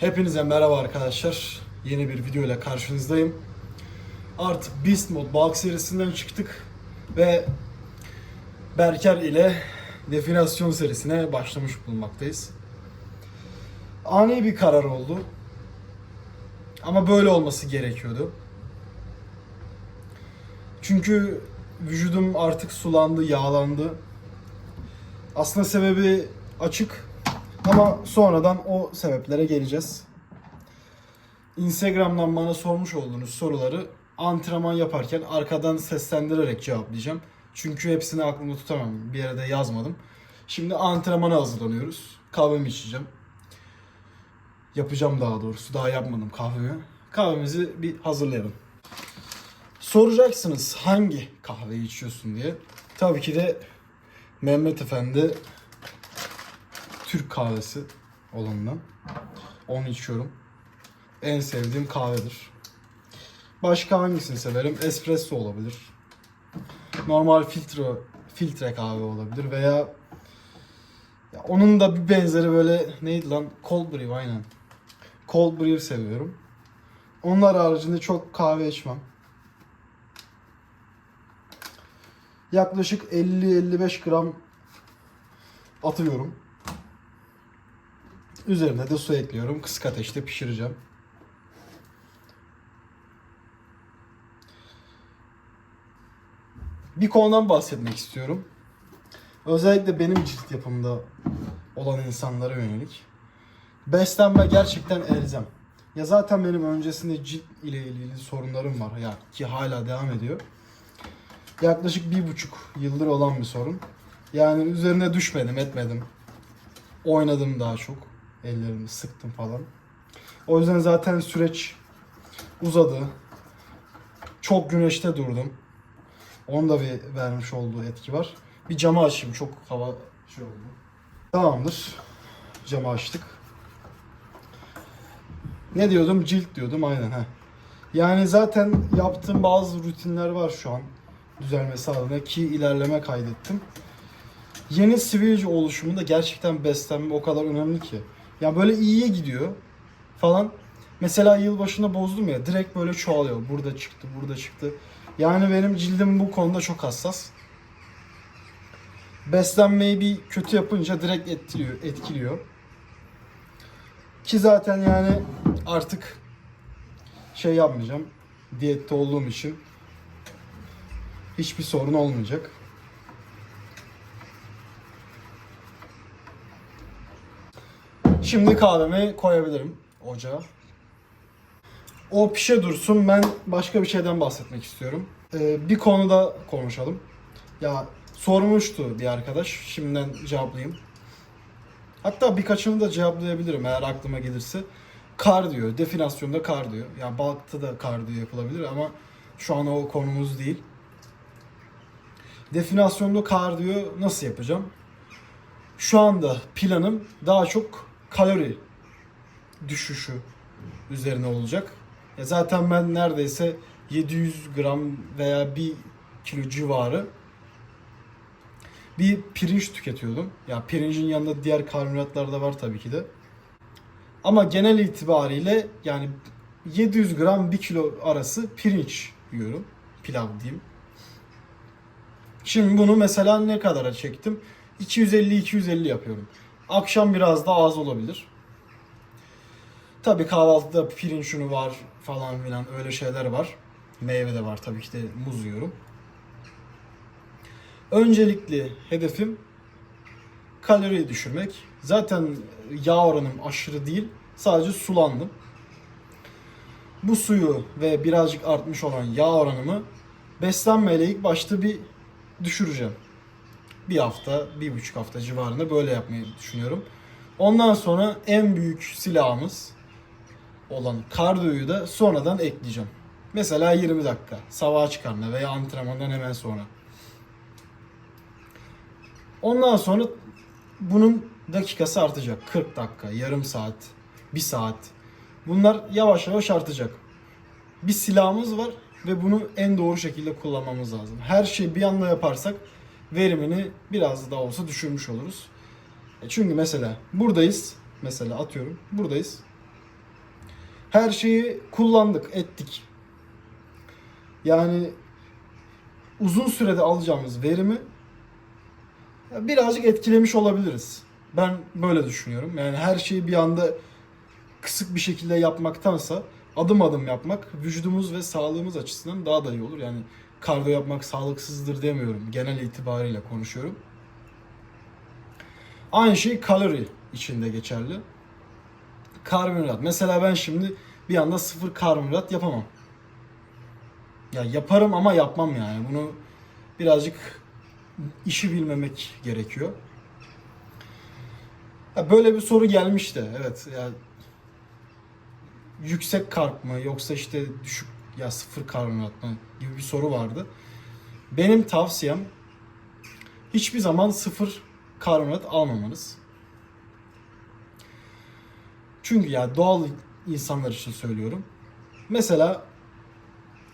Hepinize merhaba arkadaşlar. Yeni bir video ile karşınızdayım. Artık Beast Mode Bulk serisinden çıktık ve Berker ile Definasyon serisine başlamış bulunmaktayız. Ani bir karar oldu. Ama böyle olması gerekiyordu. Çünkü vücudum artık sulandı, yağlandı. Aslında sebebi açık ama sonradan o sebeplere geleceğiz. Instagram'dan bana sormuş olduğunuz soruları antrenman yaparken arkadan seslendirerek cevaplayacağım. Çünkü hepsini aklımda tutamam. Bir yere de yazmadım. Şimdi antrenmana hazırlanıyoruz. Kahvemi içeceğim. Yapacağım daha doğrusu. Daha yapmadım kahvemi. Kahvemizi bir hazırlayalım. Soracaksınız hangi kahveyi içiyorsun diye. Tabii ki de Mehmet Efendi Türk kahvesi olanından. Onu içiyorum. En sevdiğim kahvedir. Başka hangisini severim? Espresso olabilir. Normal filtre filtre kahve olabilir veya ya onun da bir benzeri böyle neydi lan? Cold brew aynen. Cold brew seviyorum. Onlar haricinde çok kahve içmem. Yaklaşık 50-55 gram atıyorum. Üzerine de su ekliyorum. Kısık ateşte pişireceğim. Bir konudan bahsetmek istiyorum. Özellikle benim cilt yapımda olan insanlara yönelik. Beslenme gerçekten elzem. Ya zaten benim öncesinde cilt ile ilgili sorunlarım var ya ki hala devam ediyor. Yaklaşık bir buçuk yıldır olan bir sorun. Yani üzerine düşmedim, etmedim. Oynadım daha çok. Ellerimi sıktım falan. O yüzden zaten süreç uzadı. Çok güneşte durdum. Onun da bir vermiş olduğu etki var. Bir camı açayım. Çok hava şey oldu. Tamamdır. Camı açtık. Ne diyordum? Cilt diyordum. Aynen. Heh. Yani zaten yaptığım bazı rutinler var şu an. Düzelmesi adına ki ilerleme kaydettim. Yeni sivilce oluşumunda gerçekten beslenme o kadar önemli ki. Ya böyle iyiye gidiyor falan. Mesela yılbaşında bozdum ya direkt böyle çoğalıyor. Burada çıktı, burada çıktı. Yani benim cildim bu konuda çok hassas. Beslenmeyi bir kötü yapınca direkt etkiliyor, etkiliyor. Ki zaten yani artık şey yapmayacağım. Diyette olduğum için hiçbir sorun olmayacak. Şimdi kahvemi koyabilirim ocağa. O pişe dursun ben başka bir şeyden bahsetmek istiyorum. Ee, bir konuda konuşalım. Ya sormuştu bir arkadaş. Şimdiden cevaplayayım. Hatta birkaçını da cevaplayabilirim eğer aklıma gelirse. Kardiyo, definasyonda kardiyo. Yani balıkta da kardiyo yapılabilir ama şu an o konumuz değil. Definasyonda kardiyo nasıl yapacağım? Şu anda planım daha çok kalori düşüşü üzerine olacak. Ya zaten ben neredeyse 700 gram veya 1 kilo civarı bir pirinç tüketiyordum. Ya pirincin yanında diğer karbonhidratlar da var tabii ki de. Ama genel itibariyle yani 700 gram 1 kilo arası pirinç yiyorum. Pilav diyeyim. Şimdi bunu mesela ne kadara çektim? 250-250 yapıyorum. Akşam biraz daha az olabilir. Tabii kahvaltıda pirinç unu var falan filan öyle şeyler var. Meyve de var tabii ki de muz yiyorum. Öncelikli hedefim kaloriyi düşürmek. Zaten yağ oranım aşırı değil. Sadece sulandım. Bu suyu ve birazcık artmış olan yağ oranımı beslenmeyle ilk başta bir düşüreceğim. Bir hafta, bir buçuk hafta civarında böyle yapmayı düşünüyorum. Ondan sonra en büyük silahımız olan kardiyoyu da sonradan ekleyeceğim. Mesela 20 dakika sabah çıkarına veya antrenmandan hemen sonra. Ondan sonra bunun dakikası artacak. 40 dakika, yarım saat, 1 saat. Bunlar yavaş yavaş artacak. Bir silahımız var ve bunu en doğru şekilde kullanmamız lazım. Her şeyi bir anda yaparsak verimini biraz daha olsa düşürmüş oluruz. E Çünkü mesela buradayız. Mesela atıyorum buradayız. Her şeyi kullandık, ettik. Yani uzun sürede alacağımız verimi birazcık etkilemiş olabiliriz. Ben böyle düşünüyorum. Yani her şeyi bir anda kısık bir şekilde yapmaktansa adım adım yapmak vücudumuz ve sağlığımız açısından daha da iyi olur. Yani kardiyo yapmak sağlıksızdır demiyorum. Genel itibariyle konuşuyorum. Aynı şey kalori içinde geçerli. Karbonhidrat. Mesela ben şimdi bir anda sıfır karbonhidrat yapamam. Ya yaparım ama yapmam yani. Bunu birazcık işi bilmemek gerekiyor. Ya böyle bir soru gelmişti. Evet. Ya yüksek karp mı yoksa işte düşük ya sıfır karbonhidrat mı gibi bir soru vardı. Benim tavsiyem hiçbir zaman sıfır karbonhidrat almamanız. Çünkü ya doğal insanlar için söylüyorum. Mesela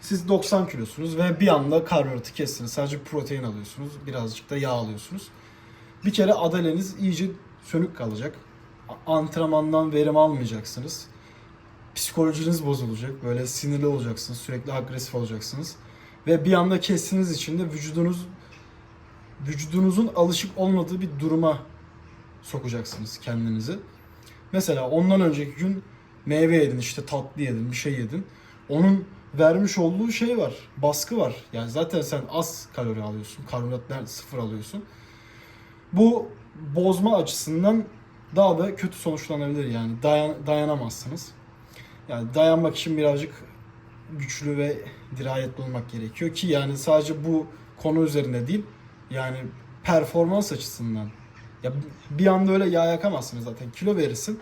siz 90 kilosunuz ve bir anda karbonhidratı kestiniz. Sadece protein alıyorsunuz. Birazcık da yağ alıyorsunuz. Bir kere adaleniz iyice sönük kalacak. Antrenmandan verim almayacaksınız. Psikolojiniz bozulacak. Böyle sinirli olacaksınız. Sürekli agresif olacaksınız. Ve bir anda kestiğiniz için de vücudunuz vücudunuzun alışık olmadığı bir duruma sokacaksınız kendinizi. Mesela ondan önceki gün meyve yedin, işte tatlı yedin, bir şey yedin. Onun vermiş olduğu şey var, baskı var. Yani zaten sen az kalori alıyorsun, karbonhidratlar sıfır alıyorsun. Bu bozma açısından daha da kötü sonuçlanabilir yani dayan, dayanamazsınız. Yani dayanmak için birazcık güçlü ve dirayetli olmak gerekiyor ki yani sadece bu konu üzerinde değil yani performans açısından. Ya bir anda öyle yağ yakamazsınız zaten kilo verirsin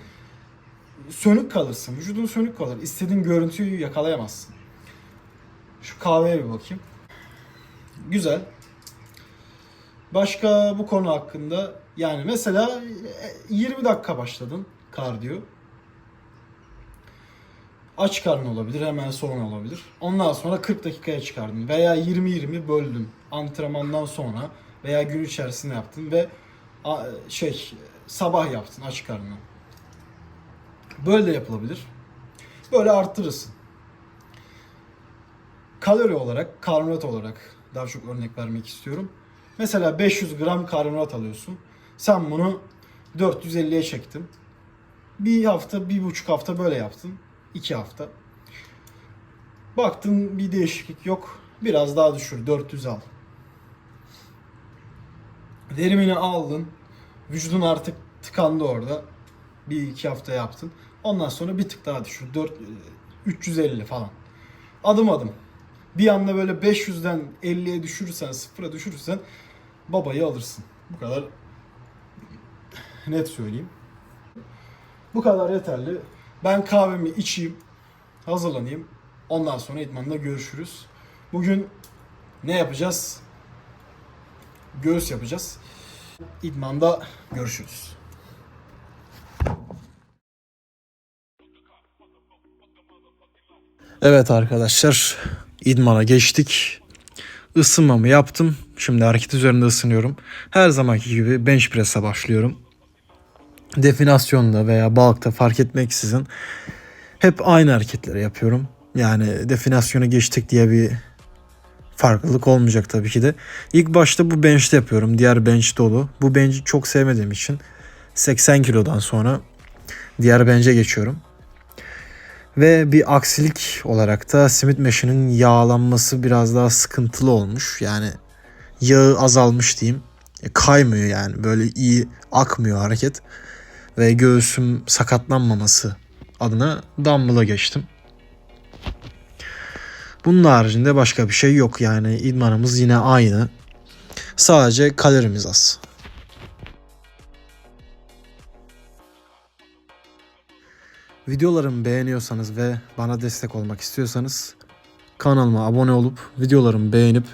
sönük kalırsın vücudun sönük kalır istediğin görüntüyü yakalayamazsın. Şu kahveye bir bakayım. Güzel. Başka bu konu hakkında yani mesela e, 20 dakika başladın kardiyo aç karnı olabilir, hemen sonra olabilir. Ondan sonra 40 dakikaya çıkardın veya 20-20 böldün antrenmandan sonra veya gün içerisinde yaptın ve şey sabah yaptın aç karnına. Böyle de yapılabilir. Böyle arttırırsın. Kalori olarak, karbonhidrat olarak daha çok örnek vermek istiyorum. Mesela 500 gram karbonhidrat alıyorsun. Sen bunu 450'ye çektin. Bir hafta, bir buçuk hafta böyle yaptın. 2 hafta. Baktın bir değişiklik yok. Biraz daha düşür. 400 al. Verimini aldın. Vücudun artık tıkandı orada. Bir iki hafta yaptın. Ondan sonra bir tık daha düşür. 4, 350 falan. Adım adım. Bir anda böyle 500'den 50'ye düşürürsen, sıfıra düşürürsen babayı alırsın. Bu kadar net söyleyeyim. Bu kadar yeterli. Ben kahvemi içeyim, hazırlanayım. Ondan sonra idmanda görüşürüz. Bugün ne yapacağız? Göğüs yapacağız. İdmanda görüşürüz. Evet arkadaşlar, idmana geçtik. Isınmamı yaptım. Şimdi hareket üzerinde ısınıyorum. Her zamanki gibi bench press'e başlıyorum definasyonda veya bulkta fark etmeksizin hep aynı hareketleri yapıyorum. Yani definasyona geçtik diye bir farklılık olmayacak tabii ki de. İlk başta bu bench'te yapıyorum. Diğer bench dolu. Bu bench'i çok sevmediğim için 80 kilodan sonra diğer bench'e geçiyorum. Ve bir aksilik olarak da Smith Machine'in yağlanması biraz daha sıkıntılı olmuş. Yani yağı azalmış diyeyim. E, Kaymıyor yani böyle iyi akmıyor hareket ve göğsüm sakatlanmaması adına dumbbell'a geçtim. Bunun haricinde başka bir şey yok yani idmanımız yine aynı. Sadece kalorimiz az. Videolarımı beğeniyorsanız ve bana destek olmak istiyorsanız kanalıma abone olup videolarımı beğenip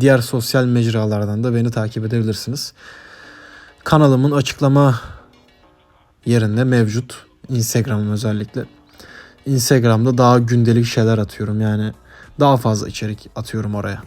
diğer sosyal mecralardan da beni takip edebilirsiniz. Kanalımın açıklama yerinde mevcut. Instagram'ım özellikle. Instagram'da daha gündelik şeyler atıyorum yani daha fazla içerik atıyorum oraya.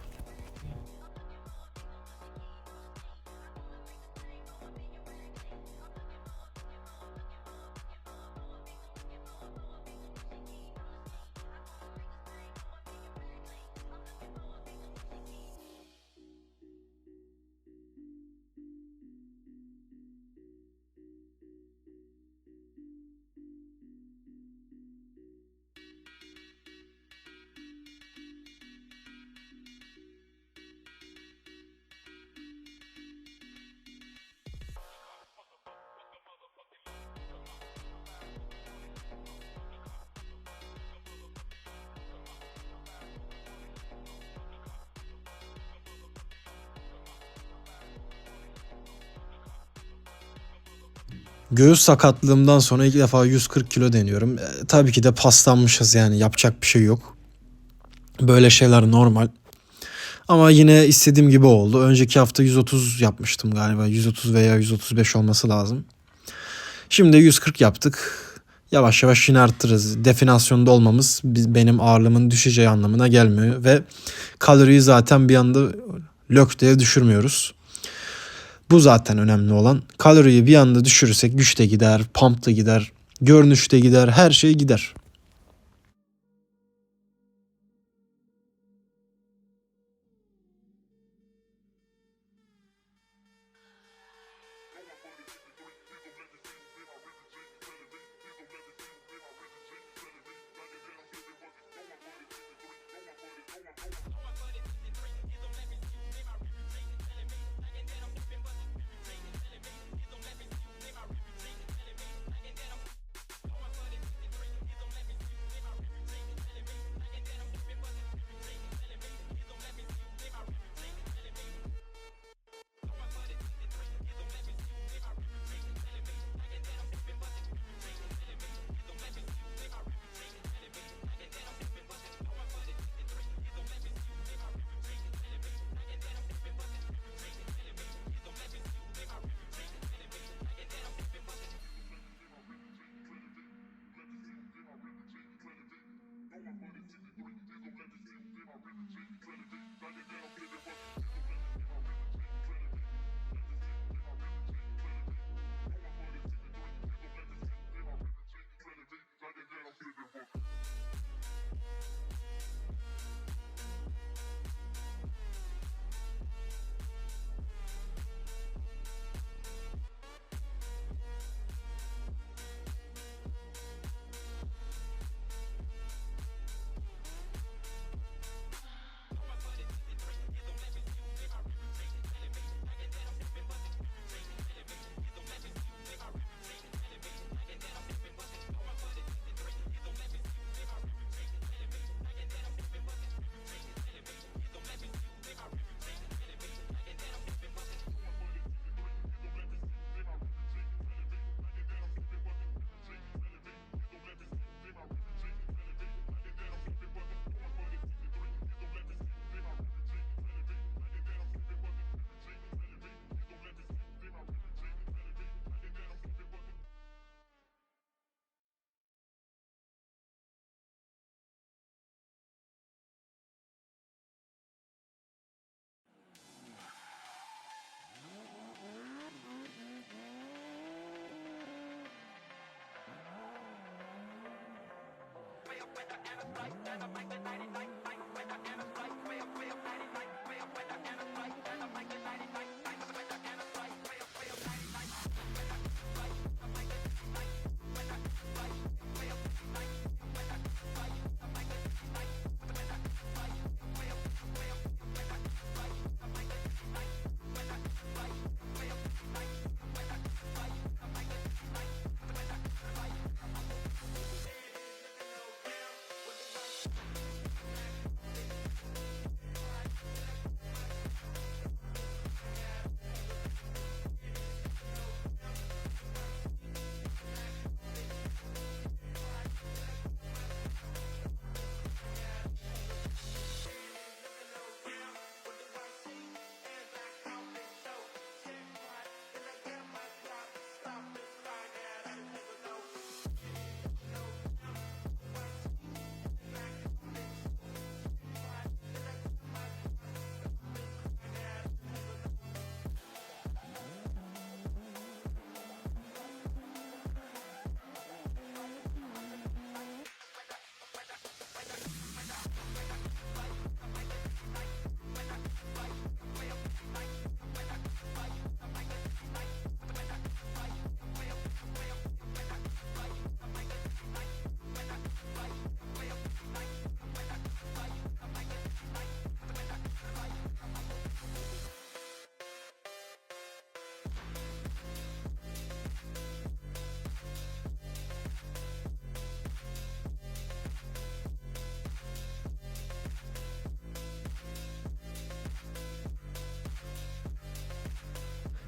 Göğüs sakatlığımdan sonra ilk defa 140 kilo deniyorum. E, tabii ki de paslanmışız yani yapacak bir şey yok. Böyle şeyler normal. Ama yine istediğim gibi oldu. Önceki hafta 130 yapmıştım galiba. 130 veya 135 olması lazım. Şimdi 140 yaptık. Yavaş yavaş yine arttırırız. Definasyonda olmamız benim ağırlığımın düşeceği anlamına gelmiyor. Ve kaloriyi zaten bir anda lök diye düşürmüyoruz. Bu zaten önemli olan. Kaloriyi bir anda düşürürsek güç de gider, pump da gider, görünüş de gider, her şey gider. Never break the 99.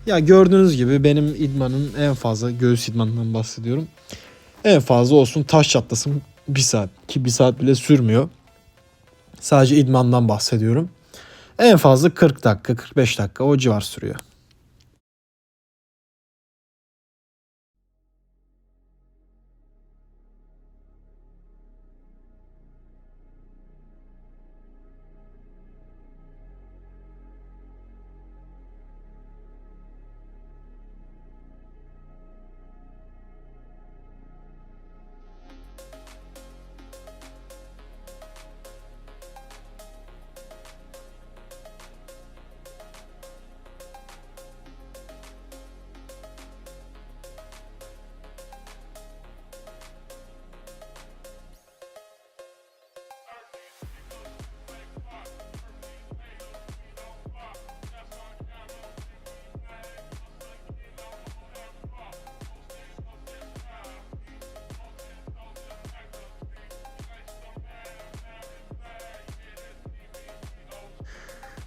Ya gördüğünüz gibi benim idmanın en fazla göğüs idmanından bahsediyorum. En fazla olsun taş çatlasın bir saat ki bir saat bile sürmüyor. Sadece idmandan bahsediyorum. En fazla 40 dakika 45 dakika o civar sürüyor.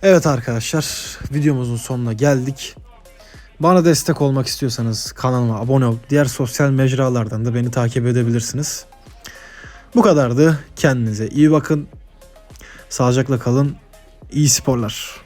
Evet arkadaşlar videomuzun sonuna geldik. Bana destek olmak istiyorsanız kanalıma abone olup diğer sosyal mecralardan da beni takip edebilirsiniz. Bu kadardı. Kendinize iyi bakın. Sağlıcakla kalın. İyi sporlar.